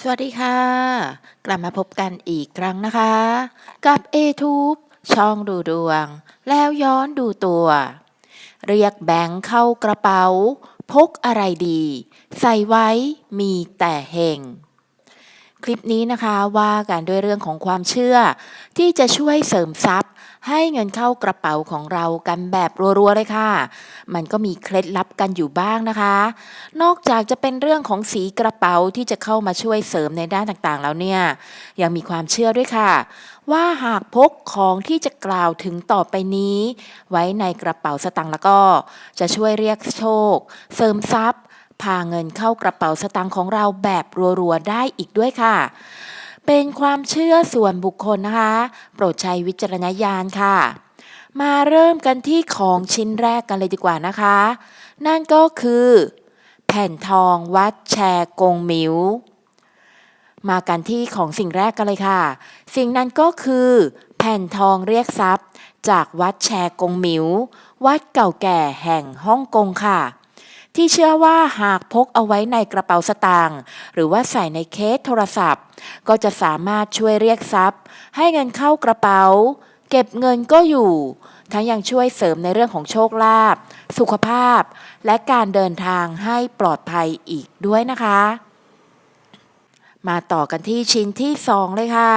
สวัสดีค่ะ กลับมาพบกันอีกครั้งนะคะ กับ a t u b e ช่องดูดวง แล้วย้อนดูตัว เรียกแบงค์เข้ากระเป๋า พกอะไรดี ใส่ไว้มีแต่เฮง ลิปนี้นะคะว่ากันด้วยเรื่องของความเชื่อ ที่จะช่วยเสริมทรัพย์ ให้เงินเข้ากระเป๋าของเรากันแบบรัวๆเลยค่ะ มันก็มีเคล็ดลับกันอยู่บ้างนะคะ นอกจากจะเป็นเรื่องของสีกระเป๋าที่จะเข้ามาช่วยเสริมในด้านต่างๆ แล้วเนี่ยยังมีความเชื่อด้วยค่ะ ว่าหากพกของที่จะกล่าวถึงต่อไปนี้ ไว้ในกระเป๋าสตางค์แล้วก็ จะช่วยเรียกโชค เสริมทรัพย์ พาเงินเข้ากระเป๋าสตางค์ของเราแบบรัวๆได้อีกด้วยค่ะ เป็นความเชื่อส่วนบุคคลนะคะ โปรดใช้วิจารณญาณค่ะ มาเริ่มกันที่ของชิ้นแรกกันเลยดีกว่านะคะ นั่นก็คือ แผ่นทองวัดแชร์กงมิวมากันที่ของสิ่งแรกกันเลยค่ะ สิ่งนั้นก็คือ แผ่นทองเรียกทรัพย์ จากวัดแชร์กงมิววัดเก่าแก่แห่งฮ่องกงค่ะ ที่เชื่อว่าหากพกเอาไว้ในกระเป๋าสตางค์หรือว่าใส่ในเคสโทรศัพท์ ก็จะสามารถช่วยเรียกทรัพย์ ให้เงินเข้ากระเป๋า เก็บเงินก็อยู่ ทั้งยังช่วยเสริมในเรื่องของโชคลาภสุขภาพ และการเดินทางให้ปลอดภัยอีกด้วยนะคะ มาต่อกันที่ชิ้นที่ 2 เลยค่ะ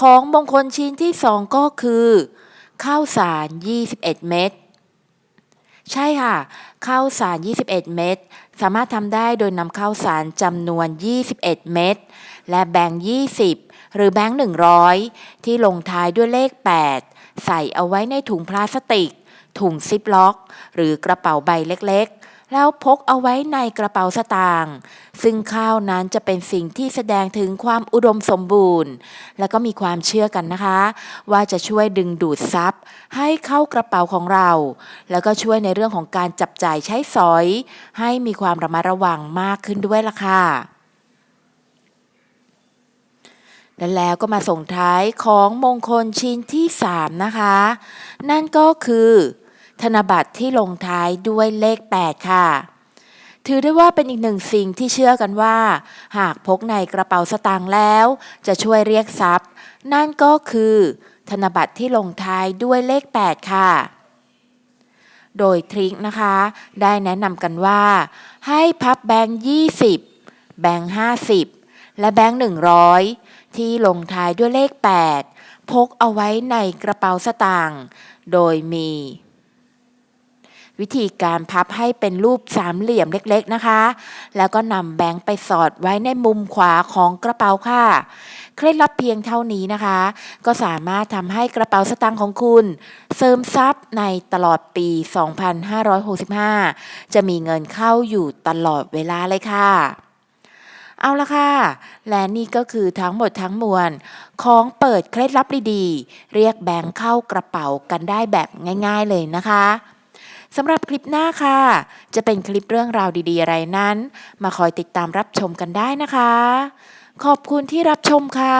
ของมงคลชิ้นที่ 2 ก็คือข้าวสาร 21 เม็ด ใช่ค่ะ ข้าวสาร 21 เม็ดสามารถทำได้โดยนำข้าวสารจำนวน 21 เม็ดและแบงค์ 20 หรือแบงค์ 100 ที่ลงท้ายด้วยเลข 8 ใส่เอาไว้ในถุงพลาสติก ถุงซิปล็อก หรือกระเป๋าใบเล็ก แล้วพกเอาไว้ในกระเป๋าสตางค์ซึ่งข้าวนั้นจะเป็นสิ่งที่แสดงถึงความอุดมสมบูรณ์ และก็มีความเชื่อกันนะคะ ว่าจะช่วยดึงดูดทรัพย์ ให้เข้ากระเป๋าของเรา แล้วก็ช่วยในเรื่องของการจับจ่ายใช้สอย ให้มีความระมัดระวังมากขึ้นด้วยล่ะค่ะและแล้วก็มาส่งท้ายของมงคลชิ้นที่ 3 นะคะ นั่นก็คือ ธนบัตรที่ลงท้ายด้วยเลข 8 ค่ะ ถือได้ว่าเป็นอีกหนึ่งสิ่งที่เชื่อกันว่า หากพกในกระเป๋าสตางค์แล้ว จะช่วยเรียกทรัพย์ นั่นก็คือ ธนบัตรที่ลงท้ายด้วยเลข 8 ค่ะโดยทริคนะคะ ได้แนะนำกันว่า ให้พับแบงค์20 แบงค์50 และแบงค์100 ที่ลงท้ายด้วยเลข 8 พกเอาไว้ในกระเป๋าสตางค์ โดยมี วิธีการพับให้เป็นรูปสามเหลี่ยมเล็กๆนะคะ แล้วก็นำแบงค์ไปสอดไว้ในมุมขวาของกระเป๋าค่ะ เคล็ดลับเพียงเท่านี้นะคะ ก็สามารถทำให้กระเป๋าสตางค์ของคุณ เสริมทรัพย์ในตลอดปี 2565 จะมีเงินเข้าอยู่ตลอดเวลาเลยค่ะเอาละค่ะ และนี่ก็คือทั้งหมดทั้งมวล ของเปิดเคล็ดลับดีๆ เรียกแบงค์เข้ากระเป๋ากันได้แบบง่าย ๆเลยนะคะ สำหรับคลิปหน้าค่ะ จะเป็นคลิปเรื่องราวดีๆอะไรนั้น มาคอยติดตามรับชมกันได้นะคะ ขอบคุณที่รับชมค่ะ